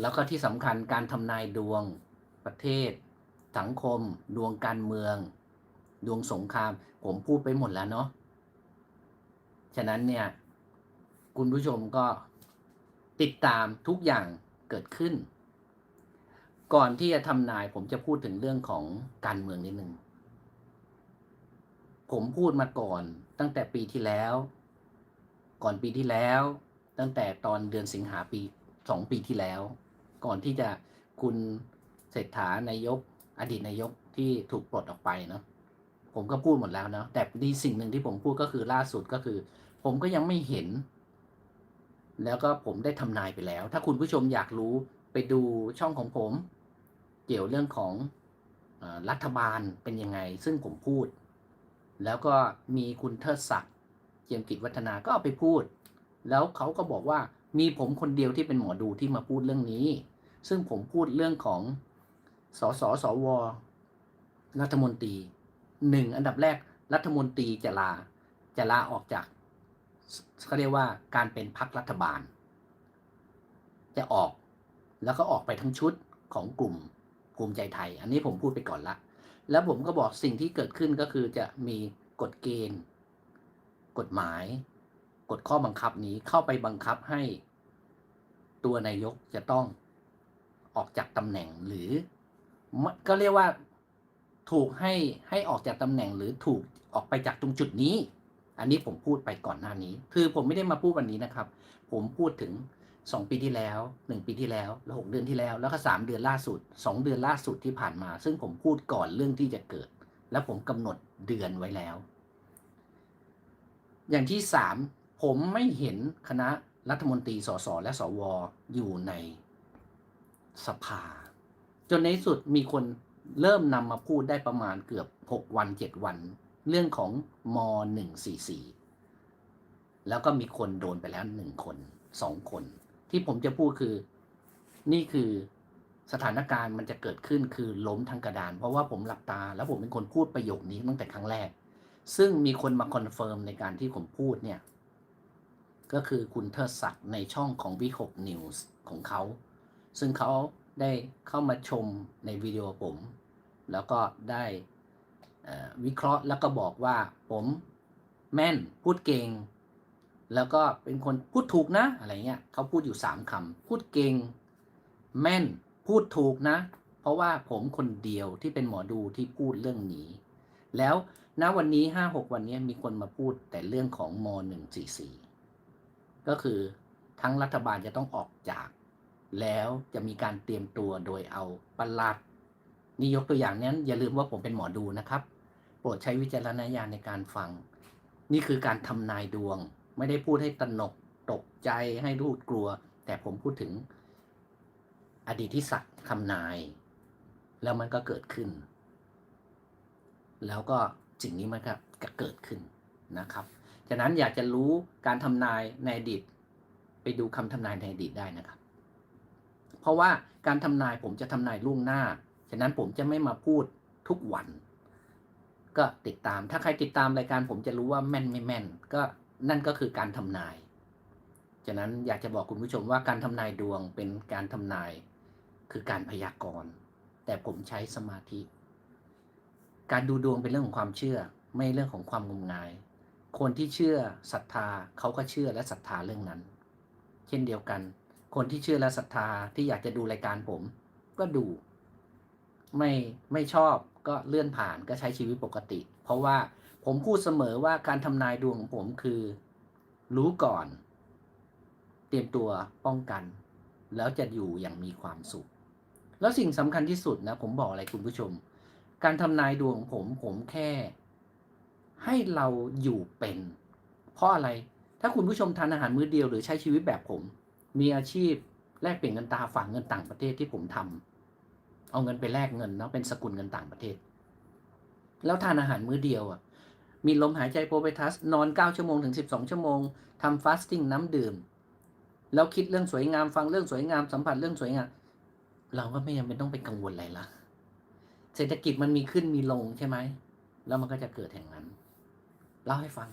แล้วก็ที่สำคัญการทำนายดวงประเทศ สังคม ดวงการเมือง ดวงสงคราม ผมพูดไปหมดแล้วเนาะฉะนั้นเนี่ยคุณผู้ชมก็ติดตามทุกอย่างเกิดขึ้น ก่อนที่จะทำนายผมจะพูดถึงเรื่องของการเมืองนิดนึงผมพูดมาก่อนตั้งแต่ปีที่แล้ว ก่อนปีที่แล้ว ตั้งแต่ตอนเดือนสิงหาปีสองปีที่แล้ว ก่อนที่จะคุณเศรษฐานายก อดีตนายกที่ถูกปลดออกไปเนาะผมก็พูดหมดแล้วเนาะแต่ดีสิ่งหนึ่งที่ผมพูดก็คือล่าสุดก็คือ ผมก็ยังไม่เห็น แล้วก็ผมได้ทำนายไปแล้ว ถ้าคุณผู้ชมอยากรู้ไปดูช่องของผม เกี่ยวเรื่องของอรัฐบาลเป็นยังไง ซึ่งผมพูด แล้วก็มีคุณเทิดศักดิ์เจียมกิจวัฒนาก็เอาไปพูด แล้วเขาก็บอกว่ามีผมคนเดียวที่เป็นหมอดูที่มาพูดเรื่องนี้ ซึ่งผมพูดเรื่องของสสสว รัฐมนตรีหนึ่งอันดับแรกรัฐมนตรีจะลาจะลาออกจากเขาเรียกว่าการเป็นพักรัฐบาล จะออกแล้วก็ออกไปทั้งชุดของกลุ่มภูมิใจไทย อันนี้ผมพูดไปก่อนละ แล้วผมก็บอกสิ่งที่เกิดขึ้นก็คือจะมีกฎเกณฑ์ กฎหมาย กฎข้อบังคับนี้เข้าไปบังคับให้ตัวนายกจะต้อง ออกจากตำแหน่งหรือก็เรียกว่าถูกให้ให้ออกจากตำแหน่งหรือถูกออกไปจากตรงจุดนี้ อันนี้ผมพูดไปก่อนหน้านี้ คือผมไม่ได้มาพูดวันนี้นะครับ ผมพูดถึงสองปีที่แล้วหนึ่งปีที่แล้วแล้วหกเดือนที่แล้ว แล้วก็สามเดือนล่าสุดสองเดือนล่าสุดที่ผ่านมา ซึ่งผมพูดก่อนเรื่องที่จะเกิด แล้วผมกำหนดเดือนไว้แล้ว อย่างที่สามผมไม่เห็นคณะรัฐมนตรีสสและสวอยู่ใน สภา จนในสุดมีคนเริ่มนำมาพูดได้ประมาณเกือบหกวันเจ็ดวัน เรื่องของมหนึ่งสี่สี่แล้วก็มีคนโดนไปแล้วหนึ่งคนสองคน ที่ผมจะพูดคือนี่คือสถานการณ์มันจะเกิดขึ้นคือล้มทางกระดาน เพราะว่าผมหลับตา แล้วผมเป็นคนพูดประโยคนี้ตั้งแต่ครั้งแรก ซึ่งมีคนมาคอนเฟิร์มในการที่ผมพูดเนี่ย ก็คือคุณเทิดศักดิ์ในช่องของวิหกนิวส์ของเขา ซึ่งเขาได้เข้ามาชมในวิดีโอผม แล้วก็ได้วิเคราะห์แล้วก็บอกว่าผมแม่นพูดเก่ง แล้วก็เป็นคนพูดถูกนะอะไรเงี้ยเขาพูดอยู่สามคำพูดเก่ง แม่นพูดถูกนะ เพราะว่าผมคนเดียวที่เป็นหมอดูที่พูดเรื่องนี้ แล้วณวันนี้ห้าหกวันนี้มีคนมาพูดแต่เรื่องของมหนึ่งสี่สี่ก็คือทั้งรัฐบาลจะต้องออกจาก แล้วจะมีการเตรียมตัวโดยเอาปลัดนี่ยกตัวอย่างนั้นอย่าลืมว่าผมเป็นหมอดูนะครับ โปรดใช้วิจารณญาณในการฟัง นี่คือการทำนายดวง ไม่ได้พูดให้ตระหนกตกใจให้รูดกลัว แต่ผมพูดถึงอดีตที่สัตว์ทำนาย แล้วมันก็เกิดขึ้น แล้วก็สิ่งนี้มันก็เกิดขึ้นนะครับ ฉะนั้นอยากจะรู้การทำนายในอดีตไปดูคำทำนายในอดีตได้นะครับ เพราะว่าการทำนายผมจะทำนายล่วงหน้า ฉะนั้นผมจะไม่มาพูดทุกวัน ก็ติดตาม ถ้าใครติดตามรายการผมจะรู้ว่าแม่นไม่แม่น ก็นั่นก็คือการทำนาย ฉะนั้นอยากจะบอกคุณผู้ชมว่าการทำนายดวงเป็นการทำนายคือการพยากรณ์ แต่ผมใช้สมาธิ การดูดวงเป็นเรื่องของความเชื่อ ไม่เรื่องของความงมงาย คนที่เชื่อศรัทธาเขาก็เชื่อและศรัทธาเรื่องนั้น เช่นเดียวกัน คนที่เชื่อและศรัทธาที่อยากจะดูรายการผม ก็ดู ไม่ไม่ชอบก็เลื่อนผ่านก็ใช้ชีวิตปกติ เพราะว่าผมพูดเสมอว่าการทำนายดวงของผมคือ รู้ก่อน เตรียมตัวป้องกัน แล้วจะอยู่อย่างมีความสุข แล้วสิ่งสำคัญที่สุดนะ ผมบอกอะไรคุณผู้ชม การทำนายดวงของผมผมแค่ ให้เราอยู่เป็น เพราะอะไร ถ้าคุณผู้ชมทานอาหารมื้อเดียวหรือใช้ชีวิตแบบผม มีอาชีพแลกเปลี่ยนเงินตาฝากเงินต่างประเทศที่ผมทำเอาเงินไปแลกเงินเนาะเป็นสกุลเงินต่างประเทศ แล้วทานอาหารมื้อเดียวอะ มีลมหายใจโปรเบทัส นอน 9 ชั่วโมงถึง 12 ชั่วโมงทำฟาสติ้งน้ำดื่ม แล้วคิดเรื่องสวยงามฟังเรื่องสวยงามสัมผัสเรื่องสวยงาม เราก็ไม่จำเป็นต้องไปกังวลอะไรละเศรษฐกิจมันมีขึ้นมีลงใช่ไหมแล้วมันก็จะเกิดแห่งนั้นเล่าให้ฟัง